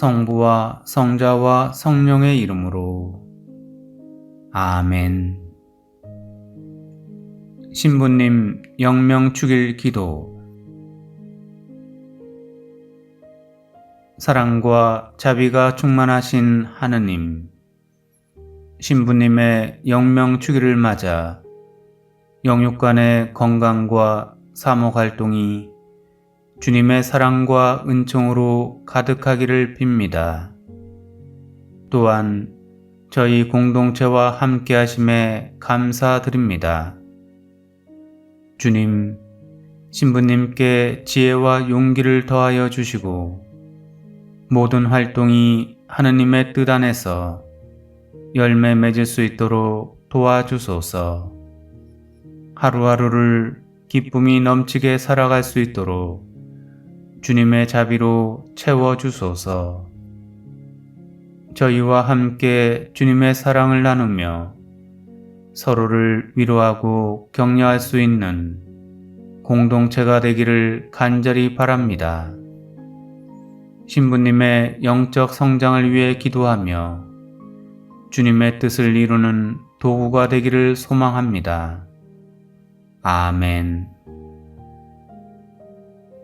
성부와 성자와 성령의 이름으로 아멘. 신부님 영명 축일 기도 사랑과 자비가 충만하신 하느님 신부님의 영명 축일을 맞아 영육간의 건강과 사목 활동이 주님의 사랑과 은총으로 가득하기를 빕니다. 또한 저희 공동체와 함께 하심에 감사드립니다. 주님, 신부님께 지혜와 용기를 더하여 주시고 모든 활동이 하느님의 뜻 안에서 열매 맺을 수 있도록 도와주소서. 하루하루를 기쁨이 넘치게 살아갈 수 있도록 주님의 자비로 채워 주소서. 저희와 함께 주님의 사랑을 나누며 서로를 위로하고 격려할 수 있는 공동체가 되기를 간절히 바랍니다. 신부님의 영적 성장을 위해 기도하며 주님의 뜻을 이루는 도구가 되기를 소망합니다. 아멘.